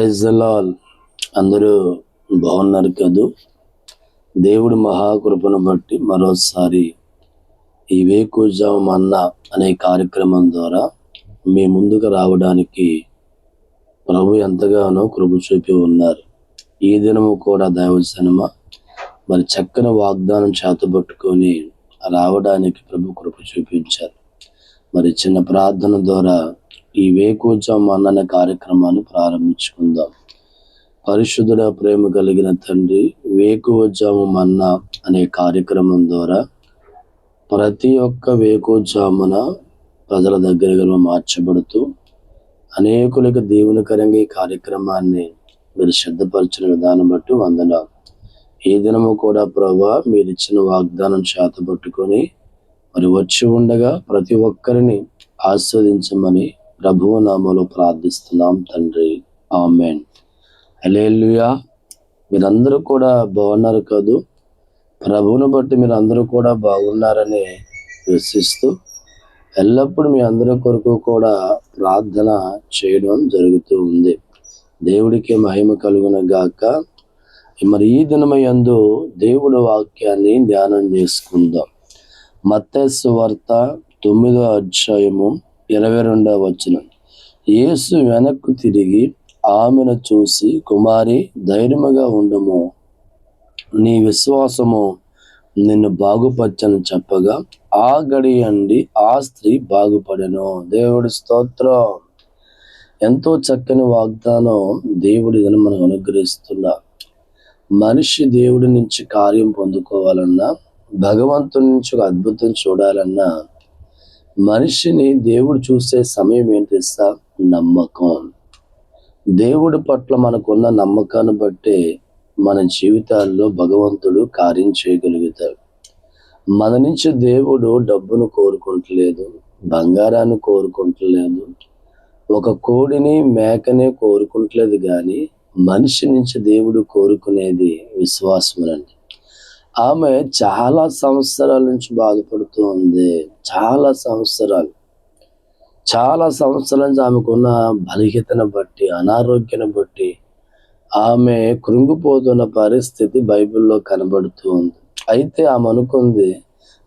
Praise Lal అందరూ బాగున్నారు కదూ? దేవుడు మహాకృపను బట్టి మరోసారి ఈ వేకుజాం అన్న అనే కార్యక్రమం ద్వారా మీ ముందుకు రావడానికి ప్రభు ఎంతగానో కృప చూపి ఉన్నారు. ఈ దినము కూడా దైవజనమ మరి చక్కని వాగ్దానం చేతబట్టుకొని రావడానికి ప్రభు కృప చూపించారు. మరి చిన్న ప్రార్థన ద్వారా ఈ వేకూజం అన్న కార్యక్రమాన్ని ప్రారంభించుకుందాం. పరిశుద్ధుడ ప్రేమ కలిగిన తండ్రి వేకువజాము మన్న అనే కార్యక్రమం ద్వారా ప్రతి ఒక్క వేకువజామున ప్రజల దగ్గరగా మార్చబడుతూ అనేకులకు దేవునికరంగా ఈ కార్యక్రమాన్ని మీరు సిద్ధపరిచిన విధానం బట్టి వందన ఈ దినము కూడా ప్రభా మీరు ఇచ్చిన వాగ్దానం చేతబట్టుకొని మరి వచ్చి ఉండగా ప్రతి ఒక్కరిని ఆస్వాదించమని ప్రభువు నామలో ప్రార్థిస్తున్నాం తండ్రి. ఆమెన్. హలేలుయా మీరందరూ కూడా బాగున్నారు కదూ? ప్రభువును బట్టి మీరు అందరూ కూడా బాగున్నారని విశ్వసిస్తూ ఎల్లప్పుడూ మీ అందరి కొరకు కూడా ప్రార్థన చేయడం జరుగుతూ ఉంది. దేవుడికి మహిమ కలుగున గాక. మరి ఈ దినమయందు దేవుడి వాక్యాన్ని ధ్యానం చేసుకుందాం. మత్స్సు వార్త తొమ్మిదో అధ్యాయము ఇరవై రెండవ వచనం. యేసు వెనక్కు తిరిగి ఆమెను చూసి కుమారి ధైర్యముగా ఉండము. నీ విశ్వాసము నిన్ను బాగుపరచని చెప్పగా ఆ గడి అండి ఆ స్త్రీ బాగుపడెను. దేవుడి స్తోత్రం. ఎంతో చక్కని వాగ్దానం దేవుడి మనకు అనుగ్రహిస్తున్నా. మనిషి దేవుడి నుంచి కార్యం పొందుకోవాలన్నా భగవంతుడి నుంచి ఒక అద్భుతం చూడాలన్నా మనిషిని దేవుడు చూసే సమయం ఏంటి ఇస్తా నమ్మకం. దేవుడి పట్ల మనకున్న నమ్మకాన్ని బట్టే మన జీవితాల్లో భగవంతుడు కార్యం చేయగలుగుతాడు. మన నుంచి దేవుడు డబ్బును కోరుకుంటలేదు బంగారాన్ని కోరుకుంటలేదు ఒక కోడిని మేకనే కోరుకుంటలేదు కానీ మనిషి నుంచి దేవుడు కోరుకునేది విశ్వాసమునండి. ఆమె చాలా సంవత్సరాల నుంచి బాధపడుతూ ఉంది చాలా సంవత్సరాలు. చాలా సంవత్సరాల నుంచి ఆమెకున్న బలహీతను బట్టి అనారోగ్యాన్ని బట్టి ఆమె కృంగిపోతున్న పరిస్థితి బైబిల్లో కనబడుతూ ఉంది అయితే ఆమె అనుకుంది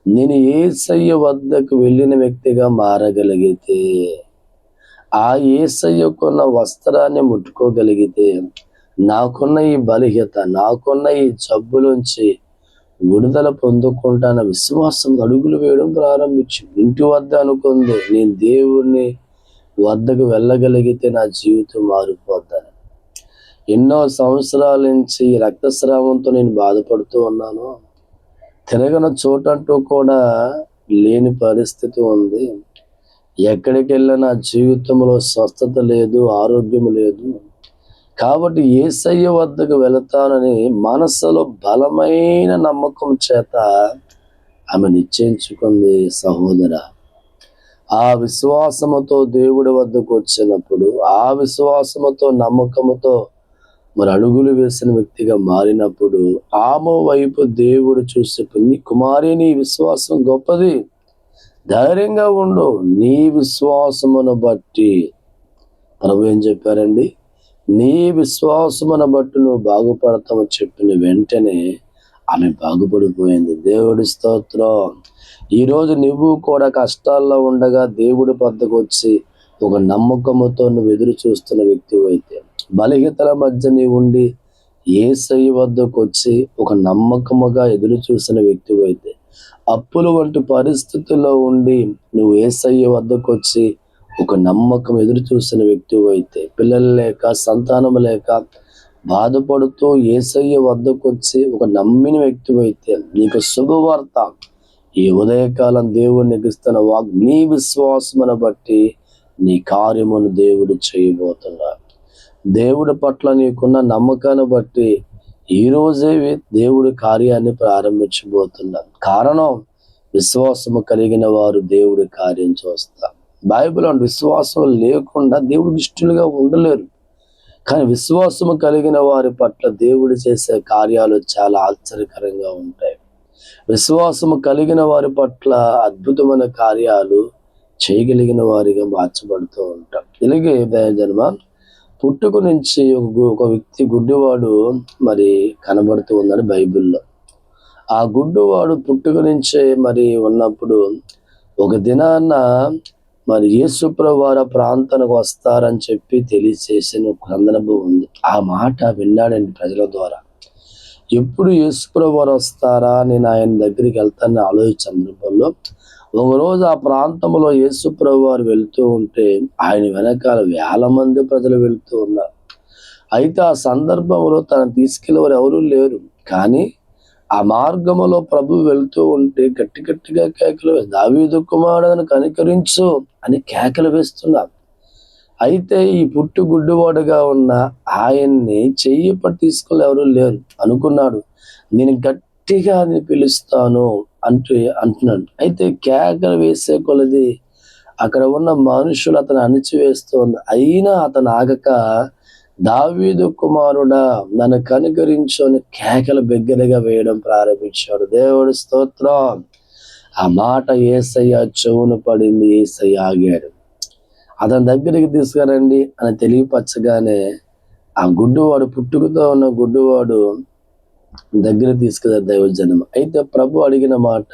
నేను ఏసయ్య వద్దకు వెళ్ళిన వ్యక్తిగా మారగలిగితే ఆ ఏసయ్యకున్న వస్త్రాన్ని ముట్టుకోగలిగితే నాకున్న ఈ బలహీత నాకున్న ఈ జబ్బులోంచి విడుదల పొందుకుంటాన విశ్వాసం అడుగులు వేయడం ప్రారంభించి ఇంటి వద్ద అనుకుంది నేను దేవుణ్ణి వద్దకు వెళ్ళగలిగితే నా జీవితం మారిపోద్దని. ఎన్నో సంవత్సరాల నుంచి రక్తస్రావంతో నేను బాధపడుతూ ఉన్నాను. తిరగన చోటంటూ కూడా లేని పరిస్థితి ఉంది. ఎక్కడికి వెళ్ళినా జీవితంలో స్వస్థత లేదు ఆరోగ్యం లేదు. కాబట్టి ఏసయ్య వద్దకు వెళతానని మనసులో బలమైన నమ్మకం చేత ఆమె నిశ్చయించుకుంది సహోదర. ఆ విశ్వాసముతో దేవుడి వద్దకు వచ్చినప్పుడు ఆ విశ్వాసముతో నమ్మకముతో మరి అడుగులు వేసిన వ్యక్తిగా మారినప్పుడు ఆమె వైపు దేవుడు చూసే నీ కుమారి నీ విశ్వాసం గొప్పది. ధైర్యంగా ఉండు. నీ విశ్వాసమును బట్టి ప్రభు ఏం చెప్పారండి? నీ విశ్వాసమును బట్టి నువ్వు బాగుపడతామని చెప్పిన వెంటనే ఆమె బాగుపడిపోయింది. దేవుడి స్తోత్రం. ఈరోజు నువ్వు కూడా కష్టాల్లో ఉండగా దేవుడి పద్దకు వచ్చి ఒక నమ్మకముతో నువ్వు ఎదురు చూస్తున్న వ్యక్తి అయితే బలహీతల మధ్య నీవు ఉండి ఏసై వద్దకు వచ్చి ఒక నమ్మకముగా ఎదురు చూసిన వ్యక్తి అయితే అప్పుల వంటి పరిస్థితుల్లో ఉండి నువ్వు ఏసయ్య వద్దకు వచ్చి ఒక నమ్మకం ఎదురు చూసిన వ్యక్తి అయితే పిల్లలు లేక సంతానం లేక బాధపడుతూ ఏసయ్య వద్దకు వచ్చి ఒక నమ్మిన వ్యక్తి అయితే నీకు శుభవార్త. ఈ ఉదయకాలం దేవుడు నీకు ఇస్తున్న వాగ్ నీ విశ్వాసమును బట్టి నీ కార్యమును దేవుడు చేయబోతున్నాడు. దేవుడి పట్ల నీకున్న నమ్మకాన్ని బట్టి ఈ రోజే దేవుడి కార్యాన్ని ప్రారంభించబోతున్నాడు. కారణం విశ్వాసము కలిగిన వారు దేవుడి కార్యం చూస్తారు. బైబిల్ అంటే విశ్వాసం లేకుండా దేవుడికి ఇష్టలుగా ఉండలేరు. కానీ విశ్వాసము కలిగిన వారి పట్ల దేవుడు చేసే కార్యాలు చాలా ఆశ్చర్యకరంగా ఉంటాయి. విశ్వాసము కలిగిన వారి పట్ల అద్భుతమైన కార్యాలు చేయగలిగిన వారిగా మార్చబడుతూ ఉంటాం ఇలాగే జన్మ పుట్టుకు నుంచి ఒక ఒక వ్యక్తి గుడ్డివాడు మరి కనబడుతూ ఉన్నాడు బైబిల్లో. ఆ గుడ్డివాడు పుట్టుక నుంచే మరి ఉన్నప్పుడు ఒక దినాన మరి యేసుప్రభు వారు ఆ ప్రాంతానికి వస్తారని చెప్పి తెలియచేసిన ఒక సందర్భం ఉంది. ఆ మాట విన్నాడండి ప్రజల ద్వారా. ఎప్పుడు యేసుప్రభు వారు వస్తారా నేను ఆయన దగ్గరికి వెళ్తానని ఆలోచించిన సందర్భంలో ఒకరోజు ఆ ప్రాంతంలో యేసుప్రభు వారు వెళ్తూ ఉంటే ఆయన వెనకాల వేల మంది ప్రజలు వెళ్తూ ఉన్నారు. అయితే ఆ సందర్భంలో తను తీసుకెళ్ళేవారు ఎవరూ లేరు. కానీ ఆ మార్గములో ప్రభు వెళ్తూ ఉంటే గట్టి గట్టిగా కేకలు దావీదు కుమారుడని కనికరించు. అని కేకలు వేస్తున్నారు. అయితే ఈ పుట్టు గుడ్డువాడుగా ఉన్న ఆయన్ని చెయ్యి పట్టి ఎవరు లేరు. అనుకున్నాడు నేను గట్టిగా అని పిలుస్తాను అంటూ అంటున్నాడు. అయితే కేకలు వేసే కొలది అక్కడ ఉన్న మనుషులు అతను అణిచివేస్తుంది. అయినా అతను ఆగక దావీదు కుమారుడా నన్ను కనుకరించు అని కేకలు బిగ్గరగా వేయడం ప్రారంభించాడు. దేవుడు స్తోత్రం. ఆ మాట ఏసయ్య చెవున పడింది ఏసయ్య ఆగాడు. అతని దగ్గరికి తీసుకురండి అని తెలియపరచగానే ఆ గుడ్డువాడు పుట్టుకతో ఉన్న గుడ్డువాడు దగ్గర తీసుకెళ్ళారు దైవజనం. అయితే ప్రభు అడిగిన మాట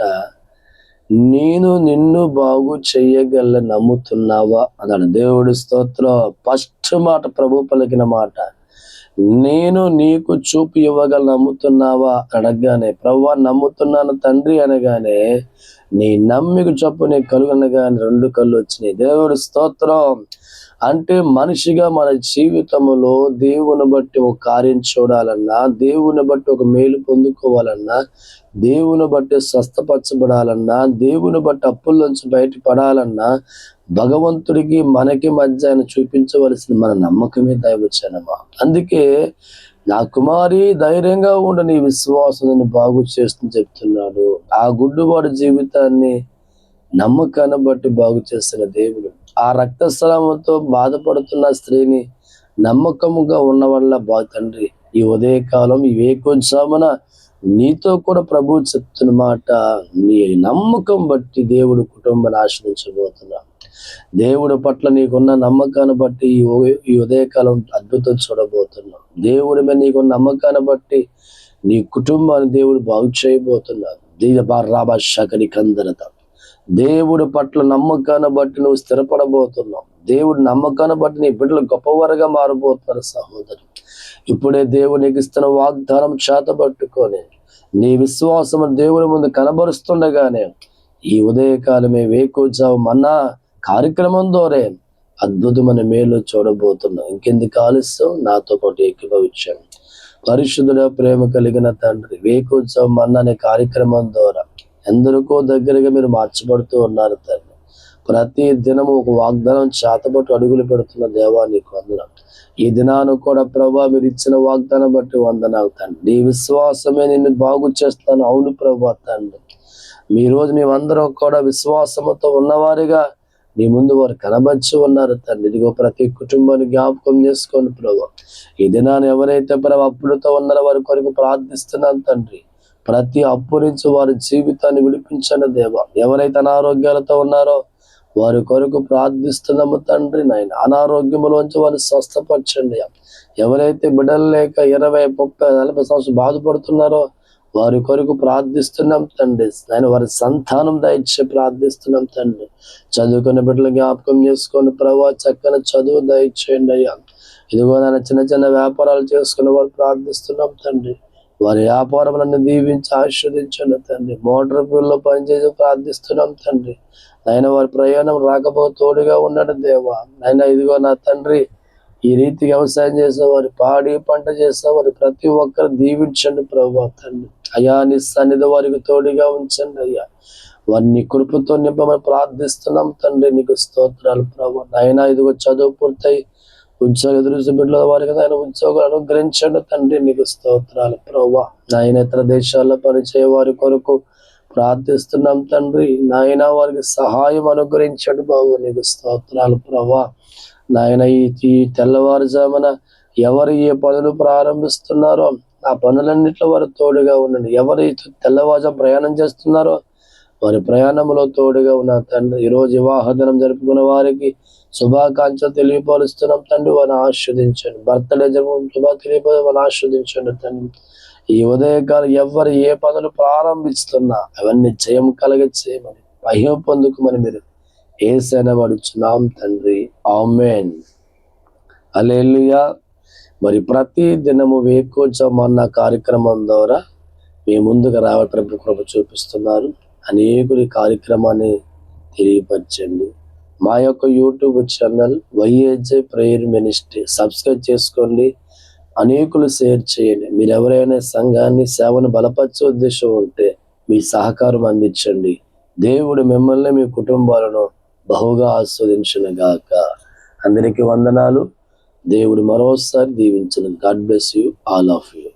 నేను నిన్ను బాగు చెయ్యగల నమ్ముతున్నావా? అన్నాడు. దేవుడి స్తోత్రం. ఫస్ట్ మాట ప్రభు పలికిన మాట నేను నీకు చూపు ఇవ్వగల నమ్ముతున్నావా? అడగగానే ప్రవ్వా నమ్ముతున్నాను తండ్రి అనగానే నీ నమ్మిక చొప్పు నీ కలుగనగానే రెండు కళ్ళు వచ్చినాయి. దేవుడు స్తోత్రం. అంటే మనిషిగా మన జీవితంలో దేవుని బట్టి ఒక కార్యం చూడాలన్నా దేవుని బట్టి ఒక మేలు పొందుకోవాలన్నా దేవుని బట్టి స్వస్థపరచబడాలన్నా దేవుని బట్టి అప్పుల్లోంచి బయటపడాలన్నా భగవంతుడికి మనకి మధ్య ఆయన చూపించవలసిన మన నమ్మకమే దైవచనమా? అందుకే నా కుమారి ధైర్యంగా ఉండ నీ విశ్వాసం బాగు చేస్తుంది చెప్తున్నాడు. ఆ గుడ్డువాడి జీవితాన్ని నమ్మకాన్ని బట్టి బాగు చేస్తున్న దేవుడు. ఆ రక్తస్రావంతో బాధపడుతున్న స్త్రీని నమ్మకముగా ఉన్న వల్ల బా తండ్రి ఈ ఉదయకాలం ఈ వేకోత్సవమున నీతో కూడా ప్రభు చెప్తున్న మాట నీ నమ్మకం బట్టి దేవుడు కుటుంబాన్ని ఆశ్రయించబోతున్నా దేవుడి పట్ల నీకున్న నమ్మకాన్ని బట్టి ఈ ఉదయకాలం అద్భుతం చూడబోతున్నాం. దేవుడి మీద నీకున్న నమ్మకాన్ని బట్టి నీ కుటుంబాన్ని దేవుడు బాగు చేయబోతున్నాడు. దీని రాబా శకరి కందరత దేవుడి పట్ల నమ్మకాన్ని బట్టి నువ్వు స్థిరపడబోతున్నావు. దేవుడి నమ్మకాన్ని బట్టి నీ బిడ్డలు గొప్పవారుగా మారబోతున్నారు సహోదరు ఇప్పుడే దేవుడు నీకు ఇస్తున్న వాగ్దానం చేత పట్టుకొని నీ విశ్వాసం దేవుడి ముందు కనబరుస్తుండగానే ఈ ఉదయకాలమే వేకోజావు మన్నా కార్యక్రమం ద్వారా అద్భుతమైన మేలు చూడబోతున్నాం. ఇంకెందుకు ఆలస్యం? నాతో పాటు ఏకీభవించాను పరిశుద్ధుడ ప్రేమ కలిగిన తండ్రి వేకోత్సవం అన్న అనే కార్యక్రమం ద్వారా ఎందరికో దగ్గరగా మీరు మార్చబడుతూ ఉన్నారు తండ్రి. ప్రతి దినము ఒక వాగ్దానం చేతబట్టు అడుగులు పెడుతున్న దేవా నీకు వందనం ఈ దినాను కూడా ప్రభా మీరు ఇచ్చిన వాగ్దానం బట్టి వందనాలు తండ్రి. నీ విశ్వాసమే నిన్ను బాగు చేస్తాను. అవును ప్రభా తండ్రి. మీ రోజు మేమందరం కూడా విశ్వాసముతో ఉన్నవారిగా నీ ముందు వారు కనబర్చి ఉన్నారు తండ్రి. ఇదిగో ప్రతి కుటుంబాన్ని జ్ఞాపకం చేసుకోండి ప్రభు ఈ దినాన్ని ఎవరైతే ప్రభు అప్పులతో ఉన్నారో వారి కొరకు ప్రార్థిస్తున్నాను తండ్రి. ప్రతి అప్పు నుంచి వారి జీవితాన్ని విడిపించండి దేవ. ఎవరైతే అనారోగ్యాలతో ఉన్నారో వారి కొరకు ప్రార్థిస్తున్నాము తండ్రి నాయన. అనారోగ్యములోంచి వారిని స్వస్థపరచండి ఎవరైతే బిడ్డలు లేక ఇరవై ముప్పై నలభై సంవత్సరాలు బాధపడుతున్నారో వారి కొరకు ప్రార్థిస్తున్నాం తండ్రి. ఆయన వారి సంతానం దయచే ప్రార్థిస్తున్నాం తండ్రి. చదువుకునే బిడ్డలు జ్ఞాపకం చేసుకొని ప్రభా చక్కని చదువు దయచేయండి అయ్యా. ఇదిగో నాయన చిన్న చిన్న వ్యాపారాలు చేసుకునే వారు ప్రార్థిస్తున్నాం తండ్రి. వారి వ్యాపారములన్నీ దీవించి ఆశీర్వదించండి తండ్రి. మోటార్ ఫీల్డ్లో పనిచేసి ప్రార్థిస్తున్నాం తండ్రి. ఆయన వారి ప్రయాణం రాకపో తోడుగా ఉన్నాడు దేవా. ఆయన ఇదిగో నా తండ్రి ఈ రీతి వ్యవసాయం చేసేవారు పాడి పంట చేసేవారు ప్రతి ఒక్కరు దీవించండి ప్రభా తండ్రి అయా నీ సన్నిధి వారికి తోడుగా ఉంచండి అయ్యా. వారిని కృపతో నింపమని ప్రార్థిస్తున్నాం తండ్రి. నీకు స్తోత్రాలు ప్రభా. నాయన ఇదిగో చదువు పూర్తయి. ఉద్యోగ ఎదురు బిడ్డల వారికి ఆయన ఉద్యోగాలు అనుగ్రహించండి తండ్రి. నీకు స్తోత్రాలు ప్రభా. నాయన ఇతర దేశాల్లో పనిచేయ వారి కొరకు ప్రార్థిస్తున్నాం తండ్రి. నాయన వారికి సహాయం అనుగ్రహించండి బాబు. నీకు స్తోత్రాలు ప్రభా. నాయన ఈ తెల్లవారుజామున ఎవరు ఏ పనులు ప్రారంభిస్తున్నారో ఆ పనులన్నిట్లో వారు తోడుగా ఉండండి. ఎవరు తెల్లవారుజాము ప్రయాణం చేస్తున్నారో వారి ప్రయాణంలో తోడుగా ఉన్న తండ్రి ఈరోజు వివాహ దినం జరుపుకున్న వారికి శుభాకాంక్షలు తెలియపరుస్తున్నాం తండ్రి. వారిని ఆస్వాదించండి బర్త్డే జరుపు శుభా తెలియపరి వారిని ఆస్వాదించండి తండ్రి. ఈ ఉదయకాలం ఎవరు ఏ పనులు ప్రారంభిస్తున్నా అవన్నీ జయం కలగ చేయమని మహిమ పొందుకోమని మీరు ఏసైనా అడుచున్నాం తండ్రి. ఆమెన్. అలెలుయా మరి ప్రతి దినము వేకోజమన్న కార్యక్రమం ద్వారా మీ ముందుకు రావ ప్రభు కృప చూపిస్తున్నారు. అనేకుడి కార్యక్రమాన్ని తెలియపరచండి. మా యొక్క YouTube channel Y A J prayer ministry. Subscribe చేసుకోండి. అనేకులు షేర్ చేయండి. మీరు ఎవరైనా సంఘాన్ని సేవను బలపరిచే ఉద్దేశం ఉంటే మీ సహకారం అందించండి. దేవుడు మిమ్మల్ని మీ కుటుంబాలను బహుగా ఆస్వాదించును గాక అందరికీ వందనాలు. దేవుడు మరోసారి దీవించను. God bless you. All of you.